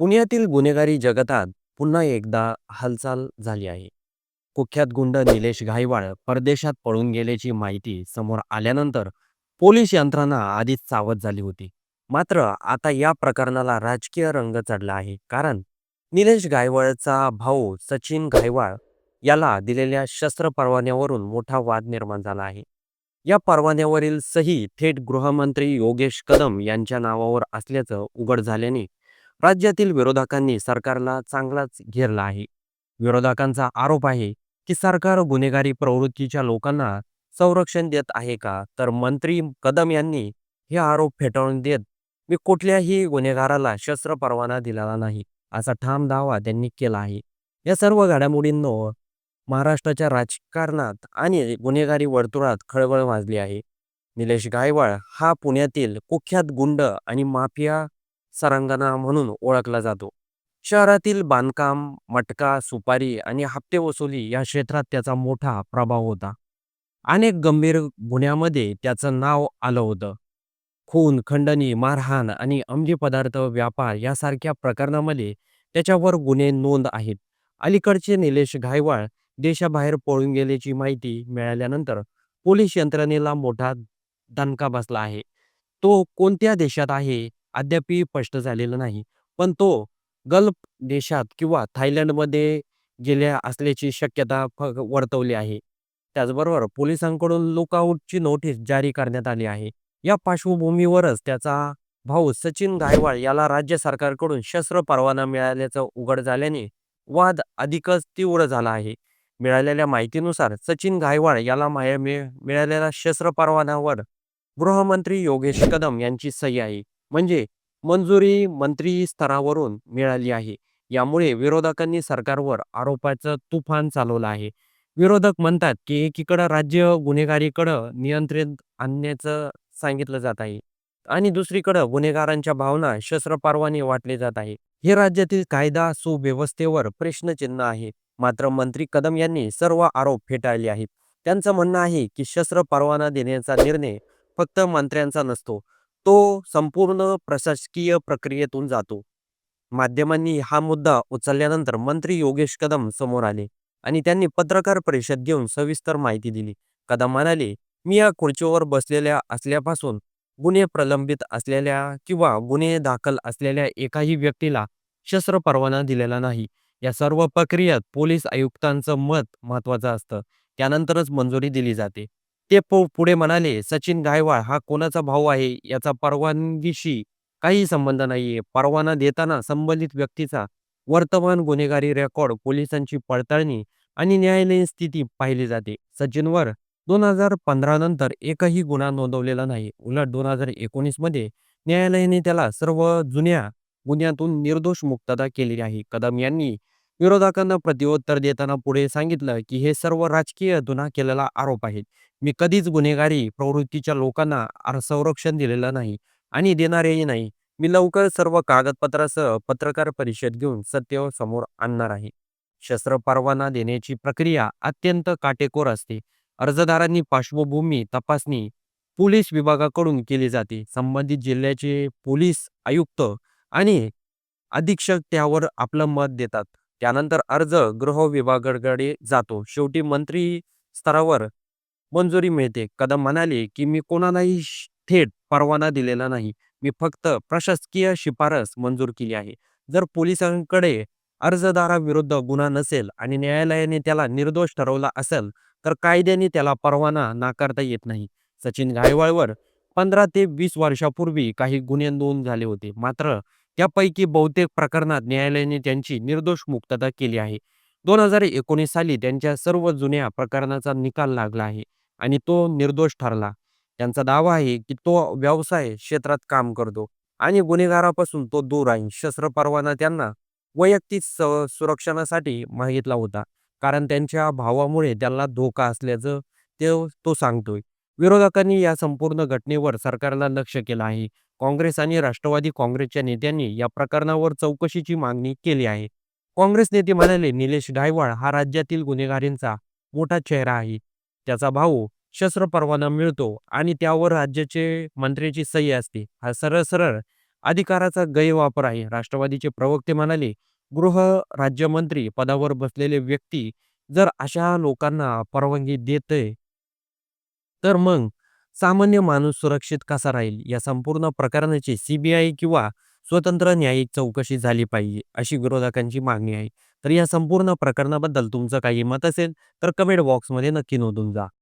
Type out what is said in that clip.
पुण्यातील गुन्हेगारी जगतात पुन्हा एकदा हालचाल झाली आहे. कुख्यात गुंड निलेश घाईवाळ परदेशात पळून गेल्याची माहिती समोर आल्यानंतर पोलीस यंत्रणा आधीच सावध झाली होती. मात्र आता या प्रकरणाला राजकीय रंग चढला आहे. कारण निलेश घाईवाळचा भाऊ सचिन घाईवाळ याला दिलेल्या शस्त्र परवान्यावरून मोठा वाद निर्माण झाला आहे. या परवान्यावरील सही थेट गृहमंत्री योगेश कदम यांच्या नावावर असल्याचं उघड झाल्याने राज्यातील विरोधकांनी सरकारला चांगलाच घेरला आहे. विरोधकांचा आरोप आहे की सरकार गुन्हेगारी प्रवृत्तीच्या लोकांना संरक्षण देत आहे का? तर मंत्री कदम यांनी हे आरोप फेटाळून देत मी कुठल्याही गुन्हेगाराला शस्त्र परवाना दिलेला नाही असा ठाम दावा त्यांनी केला आहे. या सर्व घडामोडींनो महाराष्ट्राच्या राजकारणात आणि गुन्हेगारी वर्तुळात खळबळ माजली आहे. निलेश गायवाळ हा पुण्यातील कुख्यात गुंड आणि माफिया सरांगणा म्हणून ओळखला जातो. शहरातील बांधकाम, मटका, सुपारी आणि हप्ते वसुली या क्षेत्रात त्याचा मोठा प्रभाव होता. अनेक गंभीर गुन्ह्यामध्ये त्याचं नाव आलं होतं. खून, खंडणी, मारहाण आणि अंमली पदार्थ व्यापार यासारख्या प्रकरणामध्ये त्याच्यावर गुन्हे नोंद आहेत. अलीकडचे निलेश घायवाळ देशाबाहेर पळून गेल्याची माहिती मिळाल्यानंतर पोलीस यंत्रणेला मोठा दणका बसला आहे. तो कोणत्या देशात आहे अद्यापही स्पष्ट झालेलं नाही. पण तो गल्फ देशात किंवा थायलंडमध्ये गेल्या असल्याची शक्यता वर्तवली आहे. त्याचबरोबर पोलिसांकडून लुकआउटची नोटीस जारी करण्यात आली आहे. या पार्श्वभूमीवरच त्याचा भाऊ सचिन गायवाळ याला राज्य सरकारकडून शस्त्र परवाना मिळाल्याचं उघड झाल्याने वाद अधिकच तीव्र झाला आहे. मिळालेल्या माहितीनुसार सचिन गायवाळ याला मिळालेल्या शस्त्र परवान्यावर गृहमंत्री योगेश कदम यांची सही आहे. म्हणजे मंजुरी मंत्री स्तरावरून मिळाली आहे. यामुळे विरोधकांनी सरकारवर आरोपाचं तुफान चालवलं आहे. विरोधक म्हणतात की एकीकडं राज्य गुन्हेगारीकडं नियंत्रित आणण्याचं सांगितलं जात आहे आणि दुसरीकडं गुन्हेगारांच्या भावना शस्त्र परवाने वाटले जात आहे. हे राज्यातील कायदा सुव्यवस्थेवर प्रश्नचिन्ह आहे. मात्र मंत्री कदम यांनी सर्व आरोप फेटाळले आहेत. त्यांचं म्हणणं आहे की शस्त्र परवाना देण्याचा निर्णय फक्त मंत्र्यांचा नसतो. तो संपूर्ण प्रशासकीय प्रक्रियेतून जातो. माध्यमांनी हा मुद्दा उचलल्यानंतर मंत्री योगेश कदम समोर आले आणि त्यांनी पत्रकार परिषद घेऊन सविस्तर माहिती दिली. कदम म्हणाले, मी या खुर्चीवर बसलेल्या असल्यापासून गुन्हे प्रलंबित असलेल्या किंवा गुन्हे दाखल असलेल्या एकाही व्यक्तीला शस्त्र परवाना दिलेला नाही. या सर्व प्रक्रियेत पोलीस आयुक्तांचं मत महत्वाचं असतं. त्यानंतरच मंजुरी दिली जाते. ते पुढे म्हणाले, सचिन गायवाळ हा कोणाचा भाऊ आहे याचा परवानगीशी काही संबंध नाहीये. परवाना देताना संबंधित व्यक्तीचा वर्तमान गुन्हेगारी रेकॉर्ड, पोलिसांची पडताळणी आणि न्यायालयीन स्थिती पाहिली जाते. सचिनवर दोन हजार पंधरा नंतर एकही गुन्हा नोंदवलेला नाही. उलट दोन हजार एकोणीसमध्ये न्यायालयाने त्याला सर्व जुन्या गुन्ह्यातून निर्दोष मुक्तता केलेली आहे. कदम यांनी विरोधकांना प्रत्युत्तर देताना पुढे सांगितलं की हे सर्व राजकीय हेतून केलेला आरोप आहेत. मी कधीच गुन्हेगारी प्रवृत्तीच्या लोकांना संरक्षण दिलेलं नाही आणि देणारही नाही. मी लवकर सर्व कागदपत्रासह पत्रकार परिषद घेऊन सत्य समोर आणणार आहे. शस्त्र परवाना देण्याची प्रक्रिया अत्यंत काटेकोर असते. अर्जदारांनी पार्श्वभूमी तपासणी पोलीस विभागाकडून केली जाते. संबंधित जिल्ह्याचे पोलीस आयुक्त आणि अधीक्षक त्यावर आपलं मत देतात. त्यानंतर अर्ज गृह विभागाकडे जातो. शेवटी मंत्री स्तरावर मंजुरी मिळते. कदम म्हणाले की मी कोणालाही थेट परवाना दिलेला नाही. मी फक्त प्रशासकीय शिफारस मंजूर केली आहे. जर पोलिसांकडे अर्जदाराविरुद्ध गुन्हा नसेल आणि न्यायालयाने त्याला निर्दोष ठरवला असेल तर कायद्याने त्याला परवाना नाकारता येत नाही. सचिन घायवाळवर पंधरा ते वीस वर्षापूर्वी काही गुन्हे नोंद झाले होते. मात्र त्यापैकी बहुतेक प्रकरणात न्यायालयाने त्यांची निर्दोष मुक्तता केली आहे. दोन हजार एकोणीस साली त्यांच्या सर्व जुन्या प्रकरणाचा निकाल लागला आहे आणि तो निर्दोष ठरला. त्यांचा दावा आहे की तो व्यवसाय क्षेत्रात काम करतो आणि गुन्हेगारापासून तो दूर आहे. शस्त्र परवाना त्यांना वैयक्तिक सुरक्षणासाठी मागितला होता. कारण त्यांच्या भावामुळे त्यांना धोका असल्याचं ते तो सांगतोय. विरोधकांनी या संपूर्ण घटनेवर सरकारला लक्ष केलं आहे. काँग्रेस आणि राष्ट्रवादी काँग्रेसच्या नेत्यांनी या प्रकरणावर चौकशीची मागणी केली आहे. काँग्रेस नेते म्हणाले, निलेश गायकवाड हा राज्यातील गुन्हेगारींचा मोठा चेहरा आहे. त्याचा भाऊ शस्त्र परवाना मिळतो आणि त्यावर राज्याचे मंत्र्याची सही असते. हा सरळ सरळ अधिकाराचा गैरवापर आहे राष्ट्रवादीचे प्रवक्ते म्हणाले गृह राज्यमंत्री पदावर बसलेले व्यक्ती जर अशा लोकांना परवानगी देते तर मग सामान्य माणूस सुरक्षित कसा राहील? या संपूर्ण प्रकरणाची सीबीआय किंवा स्वतंत्र न्यायिक चौकशी झाली पाहिजे अशी विरोधकांची मागणी आहे. तर या संपूर्ण प्रकरणाबद्दल तुमचं काही मत असेल तर कमेंट बॉक्समध्ये नक्की नोंदून जा.